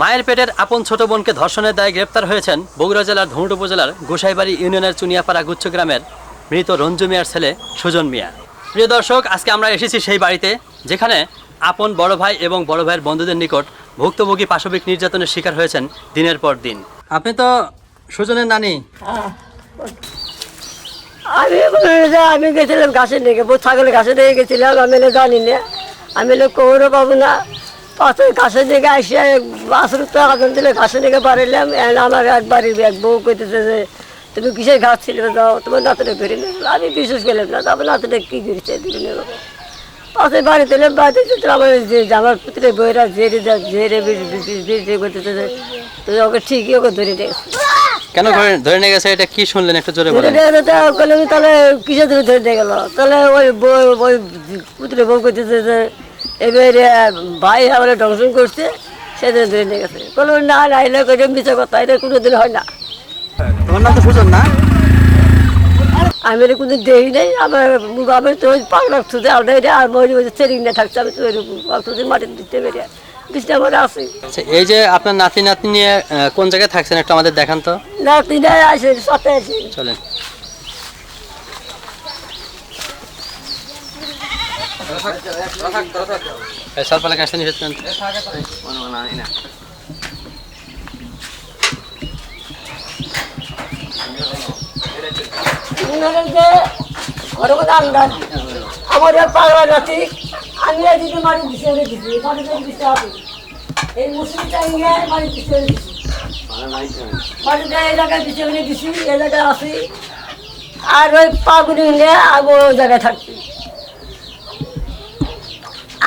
মায়ের পেটের আপন ছোট বোনকে ধর্ষণের দায়ে গ্রেপ্তার হয়েছেন বগুড়া জেলার ধুমুট উপজেলার গোসাইবাড়ি ইউনিয়নের চুনিয়াপাড়া গুচ্ছ গ্রামের মৃত রঞ্জু মিয়ার ছেলে সুজন মিয়া। প্রিয় দর্শক, আজকে আমরা এসেছি সেই বাড়িতে, যেখানে আপন বড় ভাই এবং বড় ভাইয়ের বন্ধুদের নিকট ভুক্তভোগী পাশবিক নির্যাতনের শিকার হয়েছেন দিনের পর দিন। আপনি তো সুজনের নানি। আমি আমি গেছিলাম ঘাসের দিকে ছাগলের ঘাসের দিকে গেছিলাম, আমি জানি না। আমি এলে কৌরও পাবো না। পাশে ঘাসের দিকে আসে বাসের তো আগুন দিলে ঘাসের দিকে বাড়াইলাম এন আমার একবার এক বউ কইতেছে যে তুমি কিসের ঘাস ছিল যাও তোমার নাতনে নিয়ে গেলো। আমি বিশেষ গেলাম না তারপর নাতনে কী ধরে নিয়ে গেলো। পাশে বাড়ি দিলে বাড়িতে তো আমার যে আমার পুত্রে বইরা জেরে জেরে করতেছে যে তো ওকে ঠিকই ওকে ধরে নিয়ে গেছে। কেন ধরে নিয়ে গেছে? এটা কি শুনলেন? একটু জোরে বলেন। নিয়ে তাহলে কিসে ধরে ধরে দিয়ে গেল? তাহলে ওই বউ ওই পুত্রে বউ করতেছে যে এবারে ভাই আমার ধ্বংসন করছে সেদিন ধরে নিয়ে গেছে। বলল না না এলে মিছে কথা এটা কোনোদিন হয় না। তোমার নাম তো সুজন না? আমি এটা কোনো দেই নাই আমার আমি তো পাগলা থুতে আলাদা এটা আর মরি ওই ট্রেনিং না থাকছে আমি তো থুতে মাটির দিতে আছে। আচ্ছা এই যে আপনার নাতি নাতি নিয়ে কোন জায়গায় থাকছেন একটু আমাদের দেখান তো। না তিনটা আসে সাথে আসে। চলেন। সরপালে কাছে নিয়ে এসেছেন উনাদের যে ঘরে মধ্যে আন্দাজ আমার পাগলা নাতি আমি এদিকে মারি দিছে দিছি মারি দিতে হবে এই মুসলিমটা ইয়ে মারি দিছে দিছি। মাটিতে এই জায়গায় দিছে দিছি, এই জায়গায় আসি আর ওই পাগুনি নিয়ে ওই জায়গায় থাকছি।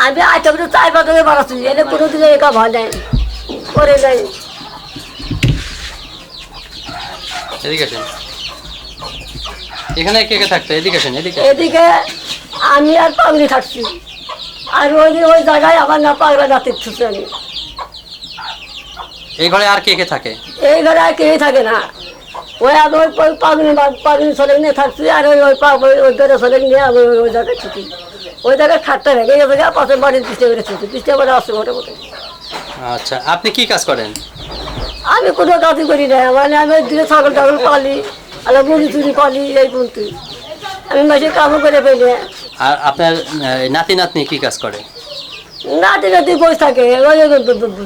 আমি আইটেম তো চার পাকে বাড়াচ্ছি এটা কোনোদিন একা ভয় নাই করে যাই এদিকে আসেন। এখানে কে কে থাকতো? এদিকে আসেন এদিকে এদিকে আমি আর পাগলি থাকছি। আর ওই যে ওই জায়গায় আমার না পাগলা নাতির ছুটে আমি এই ঘরে আর কে কে থাকে? এই ঘরে আর কেউই থাকে না। ওই আমি ওই ওই পাগলি পাগলি নিয়ে থাকছি আর ওই ওই পা- ওই ঘরে ছেলে নিয়ে আমি ওই- জায়গায় ছুটি ওই জায়গায় খাটতে ভেঙে গেছে গা পাশে বাড়ির পিছিয়ে করে ছুটি পিছিয়ে করে আসছে মোটামুটি আচ্ছা আপনি কি কাজ করেন আমি কোনো কাজই করি না মানে আমি দিনে ছাগল টাগল পালি আর মুড়ি চুরি পালি এই বলতে আমি মাসে কামও করে ফেলি আর আপনার নাতি নাতনি কি কাজ করে নাতি নাতি বসে থাকে ওই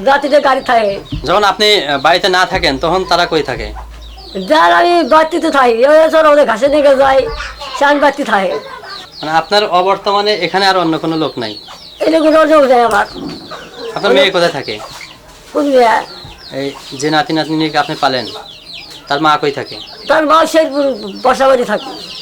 রাতিতে গাড়ি থাকে যখন আপনি বাড়িতে না থাকেন তখন তারা কই থাকে যার আমি বাড়তিতে থাকি সর ওদের ঘাসে দিকে যাই সান বাড়তি থাকি মানে আপনার অবর্তমানে এখানে আর অন্য কোনো লোক নাই? এরকম রোজও যায় আমার। আপনার মেয়ে কোথায় থাকে? বুঝলি এই যে নাতি নাতনিকে আপনি পালেন তার মা কই থাকে? তার মা শেরপুর বসাবাড়ি থাকে।